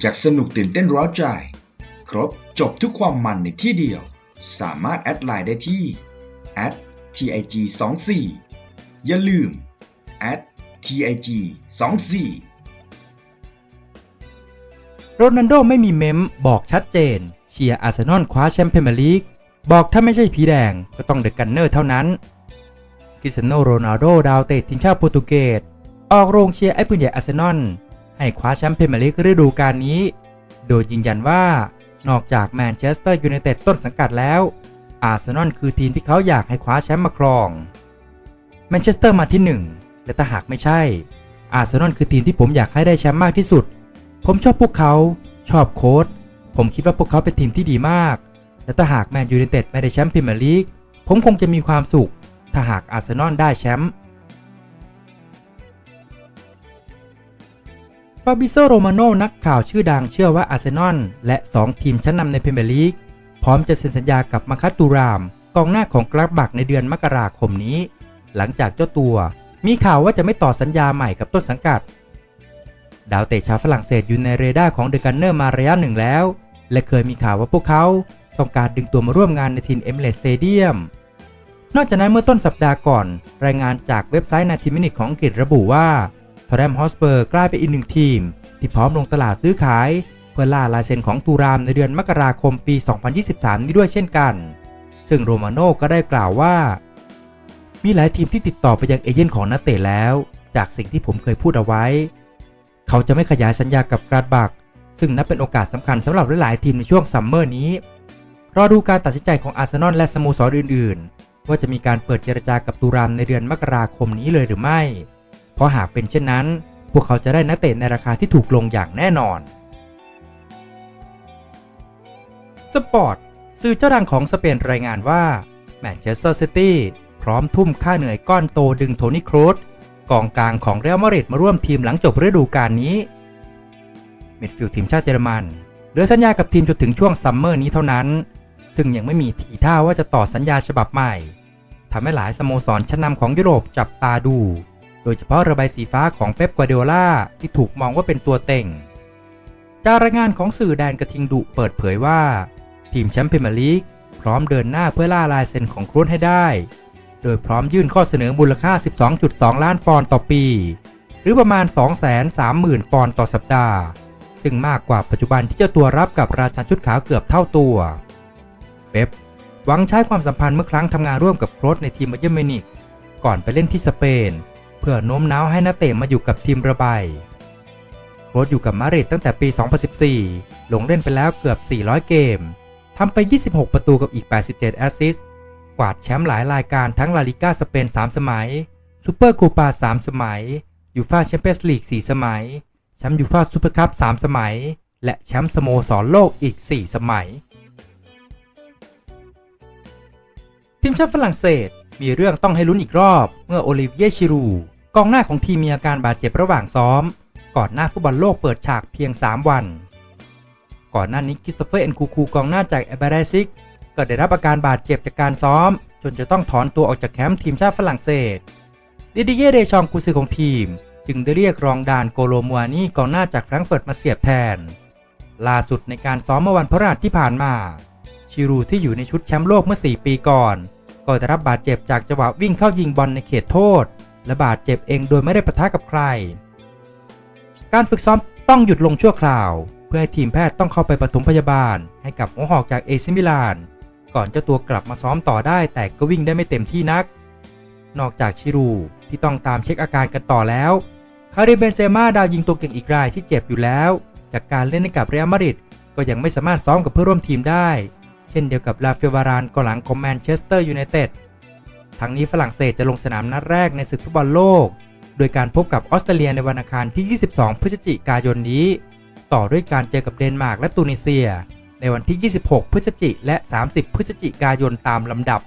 อยากสนุกตื่นเต้นร้าวใจ ครบจบทุกความมันในที่เดียว สามารถแอดไลน์ได้ที่ @tig 2 4 อย่าลืม @tig 2 4 โรนัลโดไม่มีเมมบอกชัดเจน เชียร์อาร์เซนอลคว้าแชมป์พรีเมียร์ลีก บอกถ้าไม่ใช่ผีแดงก็ต้องเดอะกันเนอร์เท่านั้นคริสเตียโนโรนัลโดดาวเตะทีมชาติโปรตุเกสออกโรงเชียร์ไอ้ปืนใหญ่อาร์เซนอล ให้คว้าแชมป์พรีเมียร์ลีกฤดูกาลนี้ โดยยืนยันว่านอกจากแมนเชสเตอร์ยูไนเต็ดต้นสังกัดแล้ว อาร์เซนอลคือทีมที่เขาอยากให้คว้าแชมป์มาครอง แมนเชสเตอร์มาที่ 1 และถ้าหากไม่ใช่ อาร์เซนอลคือทีมที่ผมอยากให้ได้แชมป์มากที่สุด ผมชอบพวกเขา ชอบโค้ช ผมคิดว่าพวกเขาเป็นทีมที่ดีมาก และถ้าหากแมนยูไนเต็ดไม่ได้แชมป์พรีเมียร์ลีก ผมคงจะมีความสุข ถ้าหากอาร์เซนอลได้แชมป์าบิโซโรมาโนนักข่าวชื่อดังเชื่อว่าอาร์เซนอลและ 2 ทีมชั้นนำในพรีเมียร์ลีก พร้อมจะเซ็นสัญญากับมาคัตตูราม กองหน้าของกราฟบักในเดือนมกราคมนี้ หลังจากเจ้าตัว มีข่าวว่าจะไม่ต่อสัญญาใหม่กับต้นสังกัด ดาวเตะชาวฝรั่งเศสอยู่ในเรดาร์ของเดอะกันเนอร์มาระยะหนึ่งแล้ว และเคยมีข่าวว่าพวกเขาต้องการดึงตัวมาร่วมงานในทีมเอมิเรสเตเดียมนอกจากนั้นเมื่อต้นสัปดาห์ก่อน รายงานจากเว็บไซต์นาทีมินิทของอังกฤษระบุว่า ทอร์แรมฮอสเปอร์กลายเป็นอีกหนึ่งทีม ที่พร้อมลงตลาดซื้อขาย เพื่อล่าลายเซ็นของตูรามในเดือนมกราคมปี 2023 นี้ด้วยเช่นกัน ซึ่งโรมาโน่ก็ได้กล่าวว่า มีหลายทีมที่ติดต่อไปยังเอเย่นของนักเตะแล้ว จากสิ่งที่ผมเคยพูดเอาไว้ เขาจะไม่ขยายสัญญากับกราดบัก ซึ่งนับเป็นโอกาสสำคัญสำหรับหลายๆทีมในช่วงซัมเมอร์นี้รอดูการตัดสินใจของอาร์เซนอลและสโมสรอื่น ๆ ว่าจะมีการเปิดเจรจากับตูรามในเดือนมกราคมนี้เลยหรือไม่ เพราะหากเป็นเช่นนั้น พวกเขาจะได้นักเตะในราคาที่ถูกลงอย่างแน่นอนสปอร์ตสื่อเจ้าดังของสเปนรายงานว่าแมนเชสเตอร์ซิตี้พร้อมทุ่มค่าเหนื่อยก้อนโตดึงโทนี่ครูสกองกลางของเรอัลมาดริดมาร่วมทีมหลังจบฤดูกาลนี้มิดฟิลด์ทีมชาติเยอรมันเหลือสัญญากับทีมจนถึงช่วงซัมเมอร์นี้เท่านั้น ซึ่งยังไม่มีทีท่าว่าจะต่อสัญญาฉบับใหม่ทำให้หลายสโมสรชั้นนำของยุโรปจับตาดู ดยเฉพาะระบายสีฟ้าของเป๊ปกัวเดโอล่าที่ถูกมองว่าเป็นตัวเต็ง จากรายงานของสื่อแดนกระทิงดุเปิดเผยว่า ทีมแชมป์พรีเมียร์ลีกพร้อมเดินหน้าเพื่อล่าลายเซ็นของครสให้ได้ โดยพร้อมยื่นข้อเสนอมูลค่า 12.2 ล้านปอนด์ต่อปี หรือประมาณ 230,000 ปอนด์ต่อสัปดาห์ ซึ่งมากกว่าปัจจุบันที่เจ้าตัวรับกับราชันชุดขาวเกือบเท่าตัว เป๊ปหวังใช้ความสัมพันธ์เมื่อครั้งทำงานร่วมกับโครสในทีมบาเยร์มินิกก่อนไปเล่นที่สเปน เพื่อโน้มน้าวให้นักเตะมาอยู่กับทีมระบายโครสอยู่กับมาดริดตั้งแต่ปี 2014 ลงเล่นไปแล้วเกือบ 400 เกม ทำไป 26 ประตูกับอีก 87 แอสซิสต์ กวาดแชมป์หลายรายการทั้งลาลิก้าสเปน 3 สมัย ซูเปอร์คูปา 3 สมัย ยูฟ่าแชมเปี้ยนส์ลีก 4 สมัย แชมป์ยูฟ่าซูเปอร์คัพ 3 สมัย และแชมป์สโมสรโลกอีก 4 สมัย ทีมชาติฝรั่งเศส มีเรื่องต้องให้ลุ้นอีกรอบ เมื่อโอลิเวียชิรูกองหน้าของทีมมีอาการบาดเจ็บระหว่างซ้อม ก่อนหน้าฟุตบอลโลกเปิดฉากเพียง 3 วัน ก่อนหน้านี้คริสโตเฟอร์เอ็นคูคูกองหน้าจากเอเบเรซิกก็ได้รับอาการบาดเจ็บจากการซ้อม จนจะต้องถอนตัวออกจากแคมป์ทีมชาติฝรั่งเศสดิดิเย่เดชองกุซือของทีม จึงได้เรียกรองดานโกโลมัวนี่กองหน้าจากแฟรงก์เฟิร์ตมาเสียบแทน ล่าสุดในการซ้อมเมื่อวันพฤหัสที่ผ่านมา ชิรูที่อยู่ในชุดแชมป์โลกเมื่อ 4 ปีก่อน ก็ได้รับบาดเจ็บจากจังหวะวิ่งเข้ายิงบอลในเขตโทษ และบาดเจ็บเองโดยไม่ได้ปะทะกับใคร การฝึกซ้อมต้องหยุดลงชั่วคราว เพื่อให้ทีมแพทย์ต้องเข้าไปปฐมพยาบาล ให้กับหัวหอกจากเอซิมิลาน ก่อนเจ้าตัวกลับมาซ้อมต่อได้ แต่ก็วิ่งได้ไม่เต็มที่นัก นอกจากชิรูที่ต้องตามเช็คอาการกันต่อแล้วคาริเบนเซม่าดาวยิงตัวเก่งอีกรายที่เจ็บอยู่แล้ว จากการเล่นให้กับเรอัลมาดริดก็ยังไม่สามารถซ้อมกับเพื่อร่วมทีมได้ เช่นเดียวกับลาฟิวารานก่อนหลังของแมนเชสเตอร์ยูไนเต็ดทั้งนี้ฝรั่งเศสจะลงสนามนัดแรกในศึกฟุตบอลโลก โดยการพบกับออสเตรเลียในวันอังคารที่ 22 พฤศจิกายนนี้ ต่อด้วยการเจอกับเดนมาร์กและตูนิเซีย ในวันที่ 26 พฤศจิกและ 30 พฤศจิกายนตามลำดับ